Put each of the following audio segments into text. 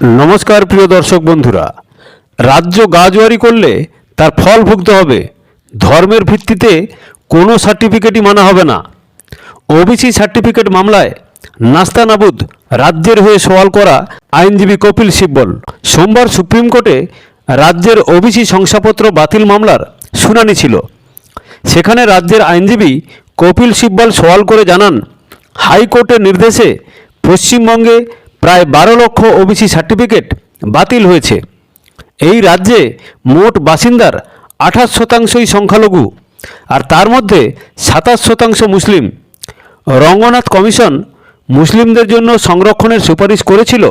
নমস্কার প্রিয় দর্শক বন্ধুরা। রাজ্য গাজোয়ারি করলে তার ফল ভুগতে হবে। ধর্মের ভিত্তিতে কোনো সার্টিফিকেটই মানা হবে না। ওবিসি সার্টিফিকেট মামলায় নাস্তানাবুদ রাজ্যের হয়ে সওয়াল করা আইনজীবী কপিল সিব্বল। সোমবার সুপ্রিম কোর্টে রাজ্যের ওবিসি শংসাপত্র বাতিল মামলার শুনানি ছিল। সেখানে রাজ্যের আইনজীবী কপিল সিব্বল সওয়াল করে জানান, হাইকোর্টের নির্দেশে পশ্চিমবঙ্গে প্রায় বারো লক্ষ ওবিসি সার্টিফিকেট বাতিল হয়েছে। এই রাজ্যে মোট বাসিন্দার আঠাশ শতাংশই সংখ্যালঘু আর তার মধ্যে সাতাশ শতাংশ মুসলিম। রঙ্গনাথ কমিশন মুসলিমদের জন্য সংরক্ষণের সুপারিশ করেছিল।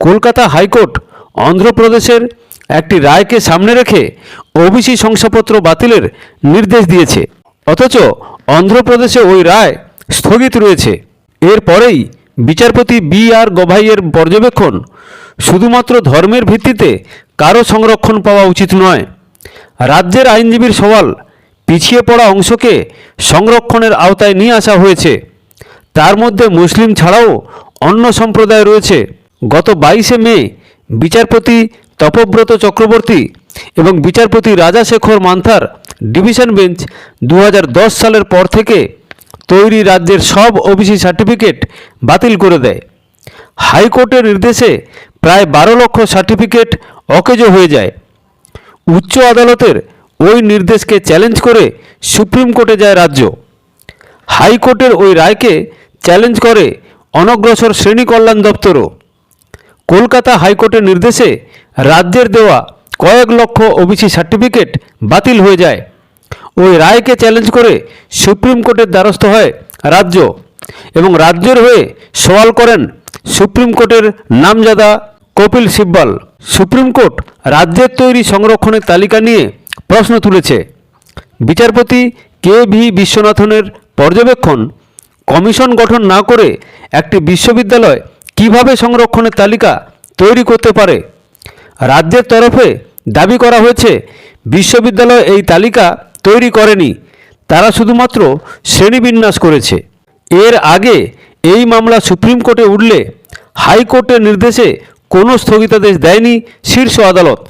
কলকাতা হাইকোর্ট অন্ধ্রপ্রদেশের একটি রায়কে সামনে রেখে ওবিসি শংসাপত্র বাতিলের নির্দেশ দিয়েছে। অথচ অন্ধ্রপ্রদেশে ওই রায় স্থগিত রয়েছে। এরপরেই বিচারপতি বি আর গভাইয়ের পর্যবেক্ষণ, শুধুমাত্র ধর্মের ভিত্তিতে কারও সংরক্ষণ পাওয়া উচিত নয়। রাজ্যের আইনজীবীর সওয়াল, পিছিয়ে পড়া অংশকে সংরক্ষণের আওতায় নিয়ে আসা হয়েছে। তার মধ্যে মুসলিম ছাড়াও অন্য সম্প্রদায় রয়েছে। গত বাইশে মে, বিচারপতি তপব্রত চক্রবর্তী এবং বিচারপতি রাজাশেখর মান্থার ডিভিশন বেঞ্চ দু হাজার দশ সালের পর থেকে তৈরি রাজ্যের সব ওবিসি সার্টিফিকেট বাতিল করে দেয়। হাইকোর্টের নির্দেশে প্রায় বারো লক্ষ সার্টিফিকেট অকেজো হয়ে যায়। উচ্চ আদালতের ওই নির্দেশকে চ্যালেঞ্জ করে সুপ্রিম কোর্টে যায় রাজ্য। হাইকোর্টের ওই রায়কে চ্যালেঞ্জ করে অনগ্রসর শ্রেণি কল্যাণ দপ্তরও। কলকাতা হাইকোর্টের নির্দেশে রাজ্যের দেওয়া কয়েক লক্ষ ওবিসি সার্টিফিকেট বাতিল হয়ে যায়। ওই রায়কে চ্যালেঞ্জ করে সুপ্রিম কোর্টের দ্বারস্থ হয় রাজ্য এবং রাজ্যের হয়ে সওয়াল করেন সুপ্রিম কোর্টের নামজাদা কপিল সিব্বাল। সুপ্রিম কোর্ট রাজ্যের তৈরি সংরক্ষণের তালিকা নিয়ে প্রশ্ন তুলেছে। বিচারপতি কে ভি বিশ্বনাথনের পর্যবেক্ষণ কমিশন গঠন না করে একটি বিশ্ববিদ্যালয় কীভাবে সংরক্ষণের তালিকা তৈরি করতে পারে? রাজ্যের তরফে দাবি করা হয়েছে, বিশ্ববিদ্যালয় এই তালিকা তৈরি করেনি। তারা শুধুমাত্র শ্রেণীবিন্যাস করেছে। এর আগে এই মামলা সুপ্রিম কোর্টে উঠলে হাইকোর্টের নির্দেশে কোনো স্থগিতাদেশ দেয়নি শীর্ষ আদালত।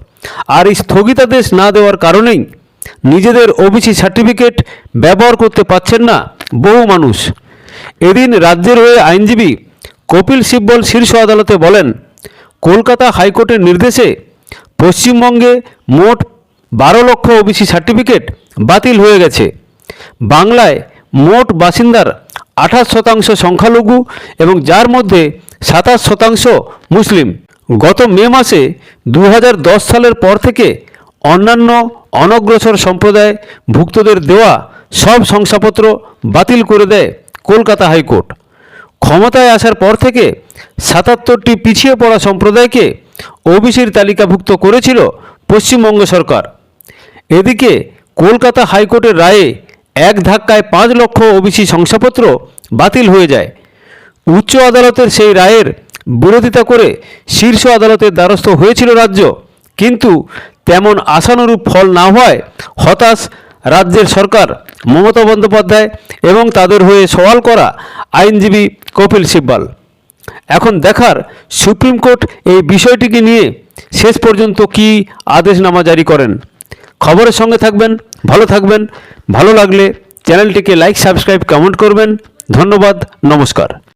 আর এই স্থগিতাদেশ না দেওয়ার কারণেই নিজেদের ওবিসি সার্টিফিকেট ব্যবহার করতে পারছেন না বহু মানুষ। এদিন রাজ্যের হয়ে আইনজীবী কপিল সিব্বল শীর্ষ আদালতে বলেন, কলকাতা হাইকোর্টের নির্দেশে পশ্চিমবঙ্গে মোট বারো লক্ষ ওবিসি সার্টিফিকেট বাতিল হয়ে গেছে। বাংলায় মোট বাসিন্দার আঠাশ শতাংশ সংখ্যালঘু এবং যার মধ্যে সাতাশ শতাংশ মুসলিম। গত মে মাসে দু হাজার দশ সালের পর থেকে অন্যান্য অনগ্রসর সম্প্রদায় ভুক্তদের দেওয়া সব শংসাপত্র বাতিল করে দেয় কলকাতা হাইকোর্ট। ক্ষমতায় আসার পর থেকে সাতাত্তরটি পিছিয়ে পড়া সম্প্রদায়কে ওবিসির তালিকাভুক্ত করেছিল পশ্চিমবঙ্গ সরকার। এদিকে কলকাতা হাইকোর্টের রায়ে এক ধাক্কায় পাঁচ লক্ষ ওবিসি শংসাপত্র বাতিল হয়ে যায়। উচ্চ আদালতের সেই রায়ের বিরোধিতা করে শীর্ষ আদালতের দ্বারস্থ হয়েছিল রাজ্য। কিন্তু তেমন আশানুরূপ ফল না হওয়ায় হতাশ রাজ্যের সরকার মমতা বন্দ্যোপাধ্যায় এবং তাদের হয়ে সওয়াল করা আইনজীবী কপিল সিব্বাল। এখন দেখার সুপ্রিম কোর্ট এই বিষয়টিকে নিয়ে শেষ পর্যন্ত কী আদেশনামা জারি করেন? খবরের সঙ্গে থাকবেন ভালো থাকবেন ভালো লাগলে চ্যানেলটিকে লাইক সাবস্ক্রাইব কমেন্ট করবেন। ধন্যবাদ নমস্কার।